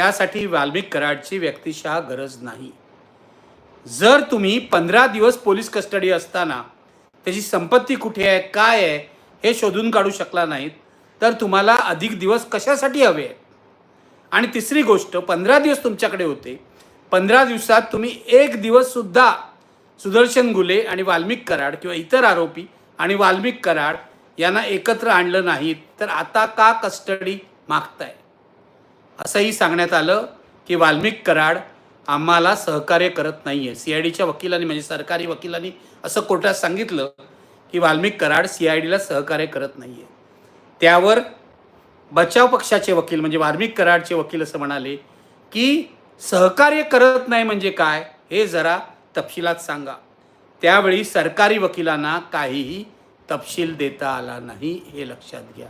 त्यासाठी वाल्मिक कराडची व्यक्तिशः गरज नाही. जर तुम्ही पंधरा दिवस पोलीस कस्टडी असताना त्याची संपत्ती कुठे आहे काय आहे हे शोधून काढू शकला नाहीत तर तुम्हाला अधिक दिवस कशासाठी हवे आहेत? आणि तिसरी गोष्ट पंधरा दिवस तुमच्याकडे होते. पंधरा दिवसात तुम्ही एक दिवससुद्धा सुदर्शन गुले आणि वाल्मिक कराड किंवा इतर आरोपी आणि वाल्मिक कराड यांना एकत्र आणलं नाहीत तर आता का कस्टडी मागताय? असंही सांगण्यात आलं की वाल्मिक कराड आम्हाला सहकार्य करत नाही आहे सी आय डीच्या वकिलांनी म्हणजे सरकारी वकिलांनी असं कोर्टात सांगितलं की वाल्मिक कराड सी आय डीला सहकार्य करत नाही आहे त्यावर बचाव पक्षाचे वकील म्हणजे वाल्मिक कराडचे वकील असं म्हणाले की सहकार्य करत नाही म्हणजे काय? हे जरा तपशिलात सांगा. त्यावेळी सरकारी वकिलांना काहीही तपशील देता आला नाही हे लक्षात घ्या.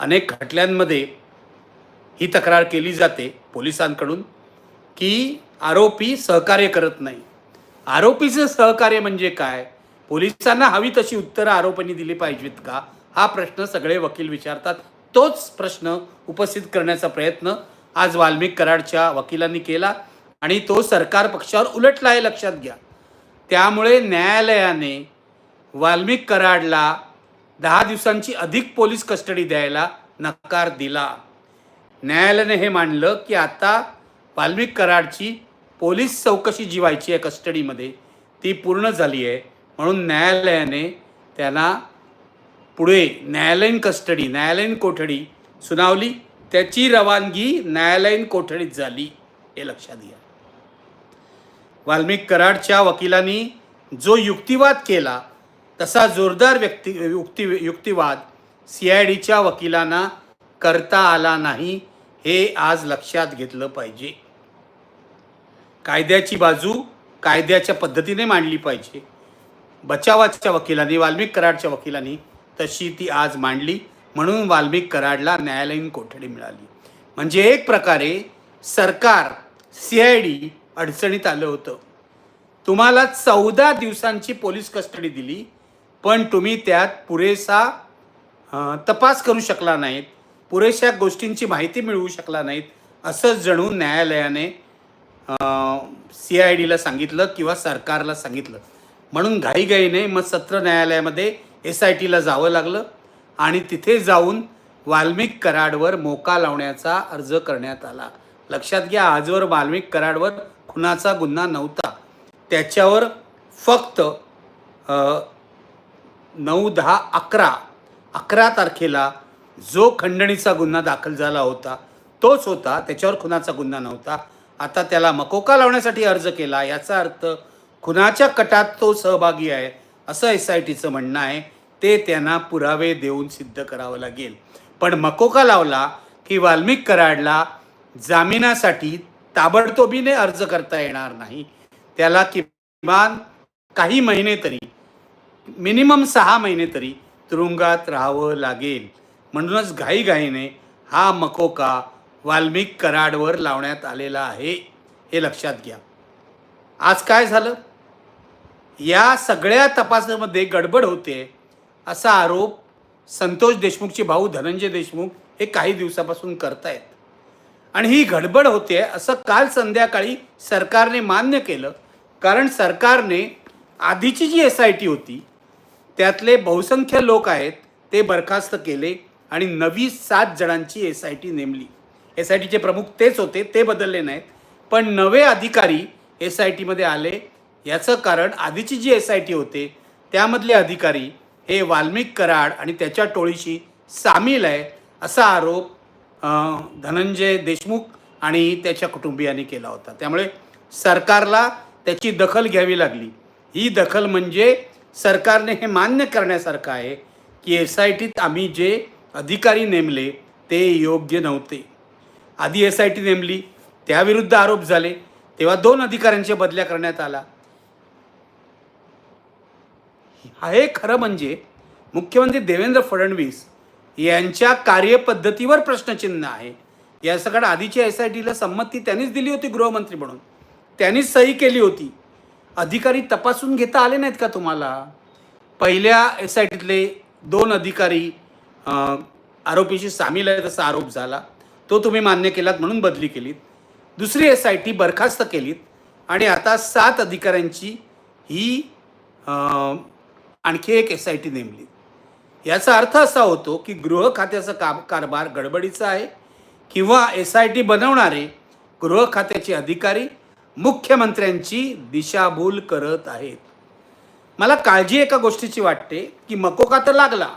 अनेक खटल्यांमध्ये ही तक्रार केली जाते पोलिसांकडून की आरोपी सहकार्य करत नाही. आरोपीचं सहकार्य म्हणजे काय? पोलिसांना हवी तशी उत्तरं आरोपींनी दिली पाहिजेत का? हा प्रश्न सगळे वकील विचारतात. तोच प्रश्न उपस्थित करण्याचा प्रयत्न आज वाल्मिक कराडच्या वकिलांनी केला आणि तो सरकार पक्षावर उलटला आहे लक्षात घ्या. त्यामुळे न्यायालयाने वाल्मिक कराडला दहा दिवसांची अधिक पोलीस कस्टडी द्यायला नकार दिला. न्यायालयाने हे मांडलं की आता वाल्मिक कराडची पोलीस चौकशी जी व्हायची आहे कस्टडीमध्ये ती पूर्ण झाली आहे. म्हणून न्यायालयाने त्यांना पुढे न्यायालयीन कस्टडी न्यायालयीन कोठडी सुनावली. त्याची रवानगी न्यायालयीन कोठडीत झाली हे लक्षात घ्या. वाल्मिक कराडच्या वकिलांनी जो युक्तिवाद केला तसा जोरदार व्यक्ती युक्ती युक्तिवाद सी आय डीच्या वकिलांना करता आला नाही. हे आज लक्षात घेतलं पाहिजे. कायद्याची बाजू कायद्याच्या पद्धतीने मांडली पाहिजे. बचावाच्या वकिलांनी वाल्मिक कराडच्या वकिलांनी तशी ती आज मांडली. म्हणून वाल्मिक कराडला न्यायालयीन कोठडी मिळाली. म्हणजे एक प्रकारे सरकार सी आय डी अडचणीत आलं होतं. तुम्हाला चौदा दिवसांची पोलीस कस्टडी दिली पण तुम्ही त्यात पुरेसा तपास करू शकला नाहीत. पुरेशा गोष्टींची माहिती मिळवू शकला नाहीत असंच जणू न्यायालयाने सी आय डीला सांगितलं किंवा सरकारला सांगितलं. म्हणून घाईघाईने मग सत्र न्यायालयामध्ये एस आय टीला जावं लागलं आणि तिथे जाऊन वाल्मिक कराडवर मोका लावण्याचा अर्ज करण्यात आला. लक्षात घ्या आजवर वाल्मिक कराडवर खुनाचा गुन्हा नव्हता. त्याच्यावर फक्त नऊ दहा अकरा अकरा तारखेला जो खंडणीचा गुन्हा दाखल झाला होता तोच होता त्याच्यावर खुनाचा गुन्हा नव्हता. आता त्याला मकोका लावण्यासाठी अर्ज केला याचा अर्थ खुनाच्या कटात तो सहभागी आहे असं एस आय टीचं म्हणणं आहे. ते त्यांना पुरावे देऊन सिद्ध करावं लागेल. पण मकोका लावला की वाल्मिक कराडला जामिनासाठी ताबडतोबीने अर्ज करता येणार नाही. त्याला किमान काही महिने तरी मिनिमम सहा महिने तरी तुरुंगात राहावं लागेल. म्हणूनच घाईघाईने हा मकोका वाल्मिक कराडवर लावण्यात आलेला आहे हे लक्षात घ्या. आज काय झालं? या सगळ्या तपासामध्ये गडबड होते असा आरोप संतोष देशमुखचे भाऊ धनंजय देशमुख हे काही दिवसापासून करतायत. आणि ही गडबड होते असं काल संध्याकाळी सरकारने मान्य केलं कारण सरकारने आधीची जी एस आय टी होती त्यातले बहुसंख्य लोक आहेत ते बरखास्त केले आणि नवी सात जणांची एस आय टी नेमली. एस आय टीचे प्रमुख तेच होते ते बदलले नाहीत. पण नवे अधिकारी एस आय टीमध्ये आले. याचं कारण आधीची जी एस आय टी होते त्यामधले अधिकारी हे वाल्मिक कराड आणि त्याच्या टोळीशी सामील आहे असा आरोप धनंजय देशमुख आणि त्याच्या कुटुंबियांनी केला होता. त्यामुळे सरकारला त्याची दखल घ्यावी लागली. ही दखल म्हणजे सरकारने हे मान्य करण्यासारखं आहे की एस आय टीत आम्ही जे अधिकारी नेमले ते योग्य नव्हते. आधी एस आय टी नेमली त्याविरुद्ध आरोप झाले तेव्हा दोन अधिकाऱ्यांच्या बदल्या करण्यात आला. हे खरं म्हणजे मुख्यमंत्री देवेंद्र फडणवीस यांच्या कार्यपद्धतीवर प्रश्नचिन्ह आहे. या सगळ्या आधीच्या एस आय टीला संमती त्यांनीच दिली होती गृहमंत्री म्हणून. त्यांनीच सही केली होती. अधिकारी तपासून घेता आले नाहीत का तुम्हाला? पहिल्या एस आय टीतले दोन अधिकारी आरोपीशी सामील आहे तसा आरोप झाला. तो तुम्ही मान्य केलात म्हणून बदली केलीत. दुसरी एस आय टी बरखास्त केलीत आणि आता सात अधिकाऱ्यांची ही आणखी एक एस आय टी नेमली. याचा अर्थ असा होतो की गृह खात्याचा काम कारभार गडबडीचा आहे किंवा एस आय टी बनवणारे गृह खात्याचे अधिकारी मुख्यमंत्र्यांची दिशाभूल करत आहेत. मला काळजी एका गोष्टीची वाटते की मकोका तर लागला.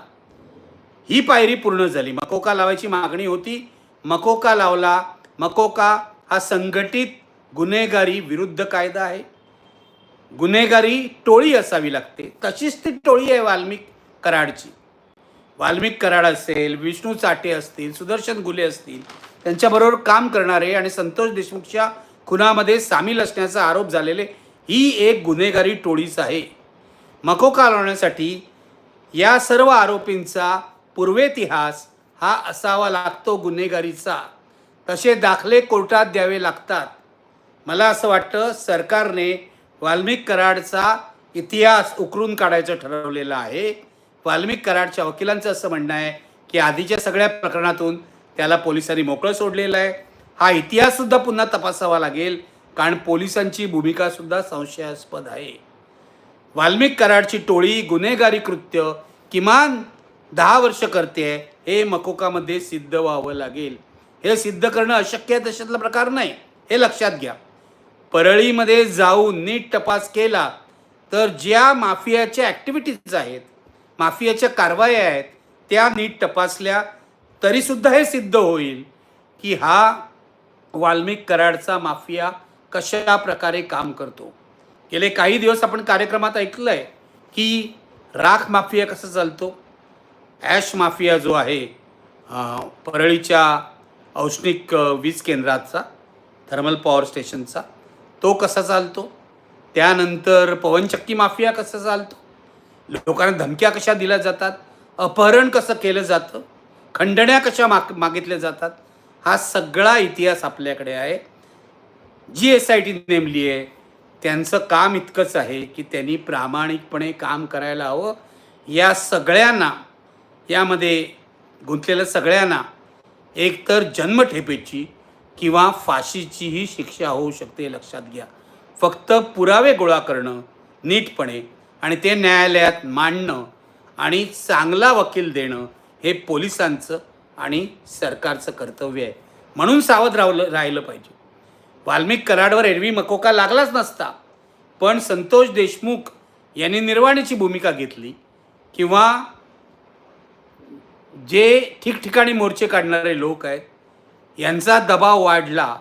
ही पायरी पूर्ण झाली. मकोका लावायची मागणी होती. मकोका लावला. मकोका हा संघटित गुन्हेगारी विरुद्ध कायदा आहे. गुन्हेगारी टोळी असावी लागते. तशीच ती टोळी आहे वाल्मिक कराडची. वाल्मिक कराड असेल विष्णू चाटे असतील सुदर्शन गुले असतील त्यांच्याबरोबर काम करणारे आणि संतोष देशमुखच्या खुनामध्ये सामील असण्याचा आरोप झालेले ही एक गुन्हेगारी टोळीच आहे. मकोका लावण्यासाठी या सर्व आरोपींचा पूर्वेतिहास हा असावा लागतो गुन्हेगारीचा. तसे दाखले कोर्टात द्यावे लागतात. मला असं वाटतं सरकारने वाल्मिक कराडचा इतिहास उकरून काढायचं ठरवलेलं आहे. वाल्मिक कराडच्या वकिलांचं असं म्हणणं आहे की आधीच्या सगळ्या प्रकरणातून त्याला पोलिसांनी मोकळं सोडलेलं आहे. हा इतिहाससुद्धा पुन्हा तपासावा लागेल कारण पोलिसांची भूमिकासुद्धा संशयास्पद आहे. वाल्मिक कराडची टोळी गुन्हेगारी कृत्य किमान दहा वर्ष करते हे मकोकामध्ये सिद्ध व्हावं लागेल. हे सिद्ध करणं अशक्य आहे तशातला प्रकार नाही हे लक्षात घ्या. परळीमध्ये जाऊन नीट तपास केला तर ज्या माफियाच्या ॲक्टिव्हिटीज आहेत माफियाच्या कारवाया आहेत त्या नीट तपासल्या तरीसुद्धा हे सिद्ध होईल की हा वाल्मिक कराडचा माफिया कशा प्रकारे काम करतो. गेले काही दिवस आपण कार्यक्रमात ऐकलं आहे की राख माफिया कसं चालतो. ॲश माफिया जो आहे परळीच्या औष्णिक वीज केंद्राचा थर्मल पॉवर स्टेशनचा तो कसा चालतो? त्यानंतर पवनचक्की माफिया कसा चालतो? लोकांना धमक्या कशा दिल्या जातात? अपहरण कसं केलं जातं? खंडण्या कशा माग मागितल्या जातात? हा सगळा इतिहास आपल्याकडे आहे. जी एस आय टी नेमली आहे त्यांचं काम इतकंच आहे की त्यांनी प्रामाणिकपणे काम करायला हवं. या सगळ्यांना यामध्ये गुंतलेल्या सगळ्यांना एकतर जन्मठेपेची किंवा फाशीचीही शिक्षा होऊ शकते लक्षात घ्या. फक्त पुरावे गोळा करणं नीटपणे आणि ते न्यायालयात मांडणं आणि चांगला वकील देणं हे पोलिसांचं आणि सरकारचं कर्तव्य आहे. म्हणून सावध राहलं राहिलं पाहिजे. वाल्मिक कराडवर एरवी मकोका लागलाच नसता. पण संतोष देशमुख यांनी निर्वाणीची भूमिका घेतली किंवा जे ठिकठिकाणी मोर्चे काढणारे लोक आहेत यांचा दबाव वाढला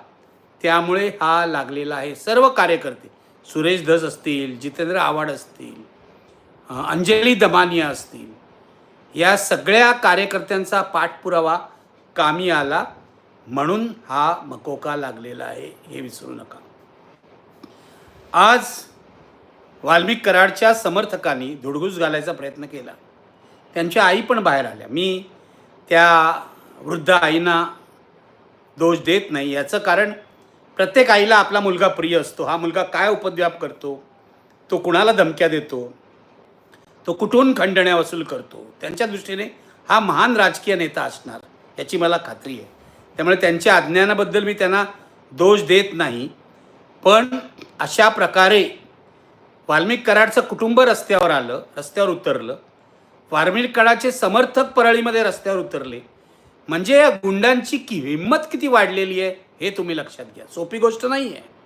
त्यामुळे हा लागलेला आहे. सर्व कार्यकर्ते सुरेश धस असतील जितेंद्र आव्हाड असतील अंजली दमानिया असतील या सगळ्या कार्यकर्त्यांचा पाठपुरावा कामी आला म्हणून हा मकोका लागलेला आहे हे विसरू नका. आज वाल्मिक कराडच्या समर्थकांनी धुडगूस घालायचा प्रयत्न केला. त्यांच्या आई पण बाहेर आल्या. मी त्या वृद्ध आईंना दोष देत नाही. याचं कारण प्रत्येक आईला आपला मुलगा प्रिय असतो. हा मुलगा काय उपद्व्याप करतो? तो कुणाला धमक्या देतो? तो कुठून खंडण्या वसूल करतो? त्यांच्या दृष्टीने हा महान राजकीय नेता असणार याची मला खात्री आहे. त्यामुळे त्यांच्या अज्ञानाबद्दल मी त्यांना दोष देत नाही. पण अशा प्रकारे वाल्मिक कराडचं कुटुंब रस्त्यावर आलं रस्त्यावर उतरलं. वाल्मिक कराडाचे समर्थक परळीमध्ये रस्त्यावर उतरले. म्हणजे या गुंडांची की हिंमत किती वाढलेली आहे हे तुम्ही लक्षात घ्या. सोपी गोष्ट नाही आहे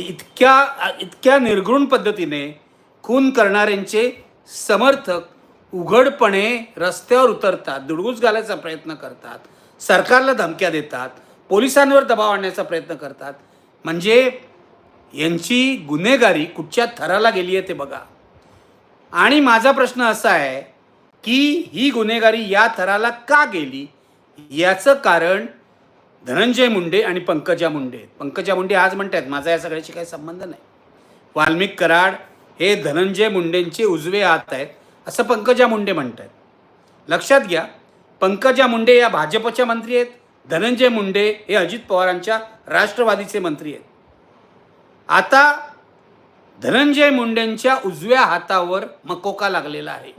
इतक्या इतक्या निर्घृण पद्धतीने खून करणाऱ्यांचे समर्थक उघडपणे रस्त्यावर उतरतात दुडगूस घालायचा प्रयत्न करतात सरकारला धमक्या देतात पोलिसांवर दबाव आणण्याचा प्रयत्न करतात. म्हणजे यांची गुन्हेगारी कुठच्या थराला गेली आहे ते बघा. आणि माझा प्रश्न असा आहे की ही गुन्हेगारी या थराला का गेली? याचं कारण धनंजय मुंडे आणि पंकजा मुंडे पंकजा मुंडे आज म्हणतात माझा या सगळ्याशी काही संबंध नाही. वाल्मिक कराड हे धनंजय मुंडेंचे उजवे हात आहेत. असं पंकजा मुंडे म्हणत आहेत लक्षात घ्या पंकजा मुंडे या भाजपच्या मंत्री आहेत. धनंजय मुंडे हे अजित पवारांच्या राष्ट्रवादीचे मंत्री आहेत. आता धनंजय मुंडेंच्या उजव्या हातावर मकोका लागलेला आहे.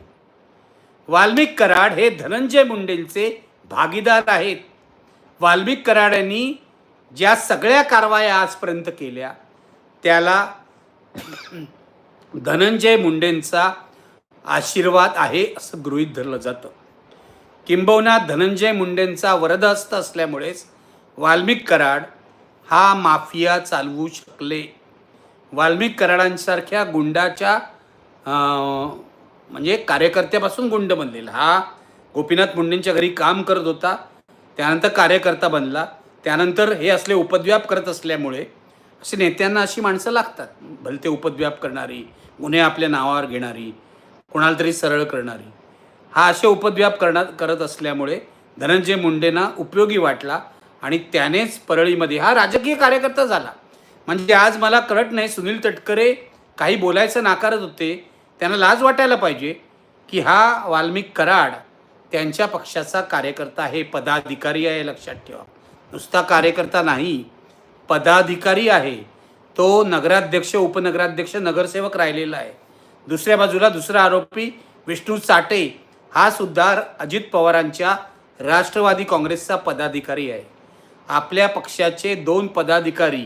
वाल्मिक कराड हे धनंजय मुंडेंचे भागीदार आहेत. वाल्मिक कराड यांनी ज्या सगळ्या कारवाया आजपर्यंत केल्या त्याला धनंजय मुंडेंचा आशीर्वाद आहे असं गृहीत धरलं जातं. किंबहुना धनंजय मुंडेंचा वरदहस्त असल्यामुळेच वाल्मिक कराड हा माफिया चालवू शकले. वाल्मिक कराडांसारख्या गुंडाच्या म्हणजे कार्यकर्त्यापासून गुंड बनलेला. हा गोपीनाथ मुंडेंच्या घरी काम करत होता त्यानंतर कार्यकर्ता बनला. त्यानंतर हे असले उपद्व्याप करत असल्यामुळे असे नेत्यांना अशी माणसं लागतात. भलते उपद्व्याप करणारी गुन्हे आपल्या नावावर घेणारी कोणाला तरी सरळ करणारी. हा असे उपद्व्याप करणार करत असल्यामुळे धनंजय मुंडेंना उपयोगी वाटला आणि त्यानेच परळीमध्ये हा राजकीय कार्यकर्ता झाला. म्हणजे आज मला कळत नाही सुनील तटकरे काही बोलायचं नाकारत होते. त्यांना लाज वाटायला पाहिजे की हा वाल्मिक कराड त्यांच्या पक्षाचा कार्यकर्ता आहे पदाधिकारी आहे लक्षात ठेवा. नुसता कार्यकर्ता नाही पदाधिकारी आहे. तो नगराध्यक्ष उपनगराध्यक्ष नगरसेवक राहिलेला आहे. दुसऱ्या बाजूला दुसरा आरोपी विष्णू चाटे हा सुद्धा अजित पवारांच्या राष्ट्रवादी काँग्रेसचा पदाधिकारी आहे. आपल्या पक्षाचे दोन पदाधिकारी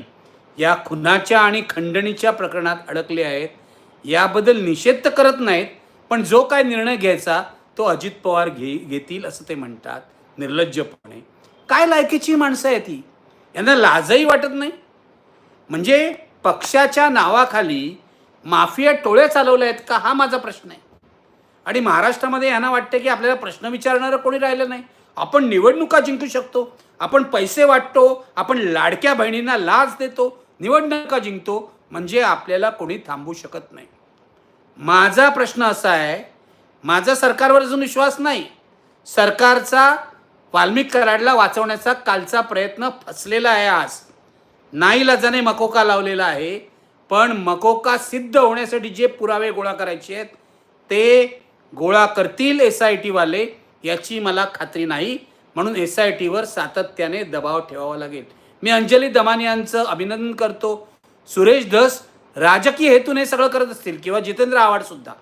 या खुनाच्या आणि खंडणीच्या प्रकरणात अडकले आहेत. याबद्दल निषेध तर करत नाहीत पण जो काय निर्णय घ्यायचा तो अजित पवार घे घेतील असं ते म्हणतात निर्लज्जपणे. काय लायकीची माणसं आहे ती यांना लाजही वाटत नाही? म्हणजे पक्षाच्या नावाखाली माफिया टोळ्या चालवल्या आहेत का? हा माझा प्रश्न आहे. आणि महाराष्ट्रामध्ये यांना वाटतं की आपल्याला प्रश्न विचारणारं कोणी राहिलं नाही. आपण निवडणुका जिंकू शकतो आपण पैसे वाटतो आपण लाडक्या बहिणींना लाच देतो निवडणुका जिंकतो म्हणजे आपल्याला कोणी थांबू शकत नाही. माझा प्रश्न असा आहे माझा सरकारवर अजून विश्वास नाही. सरकारचा वाल्मिक कराडला वाचवण्याचा कालचा प्रयत्न फसलेला आहे आज. नाईलाजाने मकोका लावलेला आहे पण मकोका सिद्ध होण्यासाठी जे पुरावे गोळा करायचे आहेत ते गोळा करतील एस आय टीवाले याची मला खात्री नाही. म्हणून एस आय टीवर सातत्याने दबाव ठेवावा लागेल. मी अंजली दमानी यांचं अभिनंदन करतो. सुरेश धस राजकीय हेतून हे सगळं करत असतील किंवा जितेंद्र आव्हाड सुद्धा.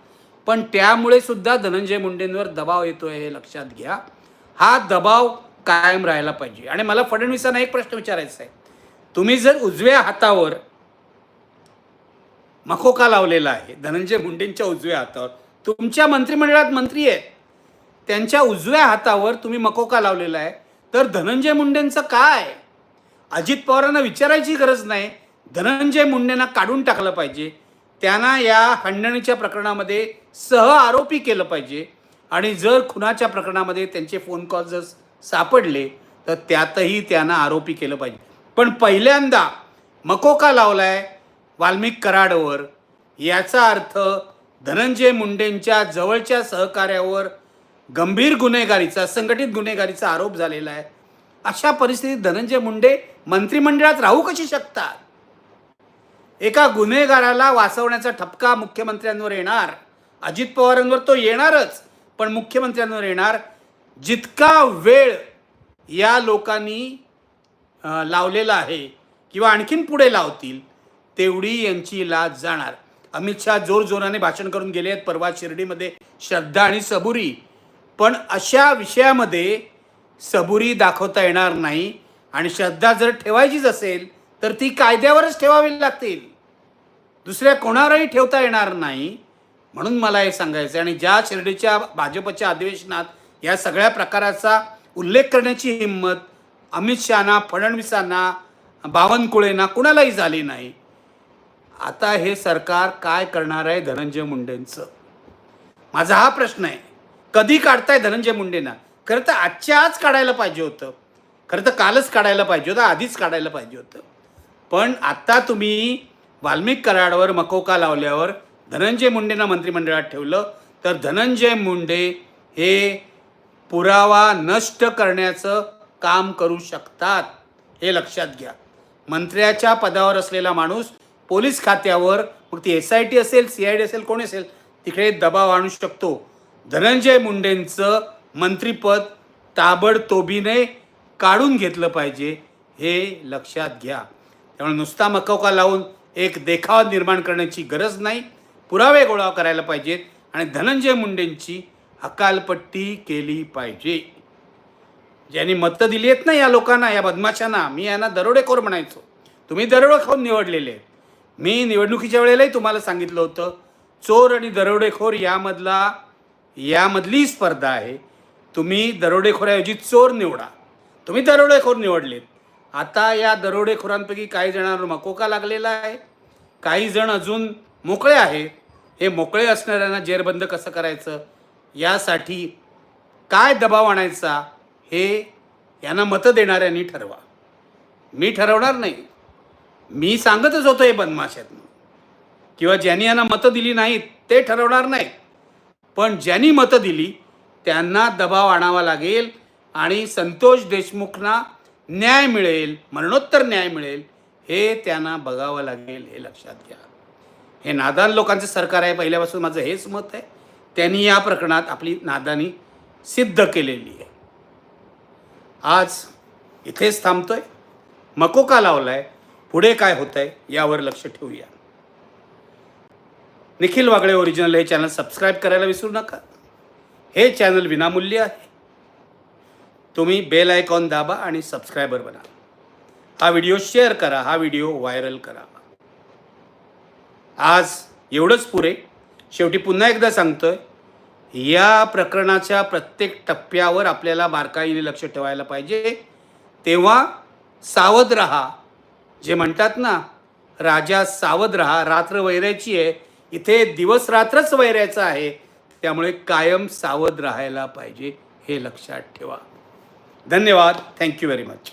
पण त्यामुळे सुद्धा धनंजय मुंडेंवर दबाव येतोय हे लक्षात घ्या. हा दबाव कायम राहायला पाहिजे. आणि मला फडणवीसांना एक प्रश्न विचारायचा आहे. तुम्ही जर उजव्या हातावर मकोका लावलेला आहे धनंजय मुंडेंच्या उजव्या हातावर तुमच्या मंत्रिमंडळात मंत्री आहेत. त्यांच्या उजव्या हातावर तुम्ही मकोका लावलेला आहे. तर धनंजय मुंडेंचं काय? अजित पवारांना विचारायची गरज नाही. धनंजय मुंडेंना काढून टाकलं पाहिजे. त्यांना या खंडणीच्या प्रकरणामध्ये सह आरोपी केलं पाहिजे. आणि जर खुनाच्या प्रकरणामध्ये त्यांचे फोन कॉल जर सापडले तर त्यातही त्यांना आरोपी केलं पाहिजे. पण पहिल्यांदा मकोका लावलाय वाल्मिक कराडवर? याचा अर्थ धनंजय मुंडेंच्या जवळच्या सहकार्यावर गंभीर गुन्हेगारीचा संघटित गुन्हेगारीचा आरोप झालेला आहे. अशा परिस्थितीत धनंजय मुंडे मंत्रिमंडळात राहू कशी शकतात? एका गुन्हेगाराला वाचवण्याचा ठपका मुख्यमंत्र्यांवर येणार. अजित पवारांवर तो येणारच पण मुख्यमंत्र्यांवर येणार. जितका वेळ या लोकांनी लावलेला आहे किंवा आणखीन पुढे लावतील तेवढी यांची लाज जाणार. अमित शहा जोरजोराने भाषण करून गेले आहेत परवा शिर्डीमध्ये श्रद्धा आणि सबुरी. पण अशा विषयामध्ये सबुरी दाखवता येणार नाही आणि श्रद्धा जर ठेवायचीच असेल तर ती कायद्यावरच ठेवावी लागतील. दुसऱ्या कोणावरही ठेवता येणार नाही म्हणून मला हे सांगायचं आहे आणि ज्या शिर्डीच्या भाजपच्या अधिवेशनात या सगळ्या प्रकाराचा उल्लेख करण्याची हिंमत अमित शहाना फडणवीसांना बावनकुळेंना कुणालाही झाली नाही. आता हे सरकार काय करणार आहे धनंजय मुंडेंचं? माझा हा प्रश्न आहे. कधी काढताय धनंजय मुंडेंना? खरं तर आजच्या आज काढायला पाहिजे होतं. खरं तर कालच काढायला पाहिजे होतं आधीच काढायला पाहिजे होतं. पण आत्ता तुम्ही वाल्मिक कराडवर मकोका लावल्यावर धनंजय मुंडेंना मंत्रिमंडळात ठेवलं तर धनंजय मुंडे हे पुरावा नष्ट करण्याचं काम करू शकतात हे लक्षात घ्या. मंत्र्याच्या पदावर असलेला माणूस पोलीस खात्यावर मग ती एस आय टी असेल सी आय डी असेल कोण असेल तिकडे दबाव आणू शकतो. धनंजय मुंडेंचं मंत्रिपद ताबडतोबीने काढून घेतलं पाहिजे हे लक्षात घ्या. त्यामुळे नुसता मकोका लावून एक देखावा निर्माण करण्याची गरज नाही. पुरावे गोळा करायला पाहिजेत आणि धनंजय मुंडेंची हकालपट्टी केली पाहिजे. ज्यांनी मतं दिली आहेत ना या लोकांना या बदमाशांना मी यांना दरोडेखोर म्हणायचो. तुम्ही दरोडेखोर निवडलेले आहेत. मी निवडणुकीच्या वेळेलाही तुम्हाला सांगितलं होतं चोर आणि दरोडेखोर यामधला यामधली स्पर्धा आहे. तुम्ही दरोडेखोराऐवजी चोर निवडा. तुम्ही दरोडेखोर निवडलेत. आता या दरोडेखोरांपैकी काही जणांवर मकोका लागलेला आहे. काही जण अजून मोकळे आहेत. हे मोकळे असणाऱ्यांना जेरबंद कसं करायचं? यासाठी काय दबाव आणायचा? हे यांना मतं देणाऱ्यांनी ठरवा. मी ठरवणार नाही. मी सांगतच होतो हे बदमाशात किंवा ज्यांनी यांना मतं दिली नाहीत ते ठरवणार नाहीत. पण ज्यांनी मतं दिली त्यांना दबाव आणावा लागेल आणि संतोष देशमुखना न्याय मिळेल मरणोत्तर न्याय मिळेल हे त्यांना बघावं लागेल हे लक्षात घ्या. हे नादान लोकांचं सरकार आहे पहिल्यापासून माझं हेच मत आहे. त्यांनी या प्रकरणात आपली नादानी सिद्ध केलेली आहे. आज इथेच थांबतोय. मकोका लावलाय? पुढे काय होत आहे यावर लक्ष ठेवूया. निखिल वागळे ओरिजिनल हे चॅनल सबस्क्राईब करायला विसरू नका. हे चॅनल विनामूल्य आहे. तुम्ही बेल आयकॉन दाबा आणि सबस्क्रायबर बना. हा व्हिडिओ शेअर करा हा व्हिडिओ व्हायरल करा. आज एवढंच पुरे. शेवटी पुन्हा एकदा सांगतोय या प्रकरणाच्या प्रत्येक टप्प्यावर आपल्याला बारकाईने लक्ष ठेवायला पाहिजे. तेव्हा सावध रहा. जे म्हणतात ना राजा सावध रहा रात्र वैरायची आहे. इथे दिवस रात्रच वैरायचं आहे. त्यामुळे कायम सावध राहायला पाहिजे हे लक्षात ठेवा. धन्यवाद. Thank you very much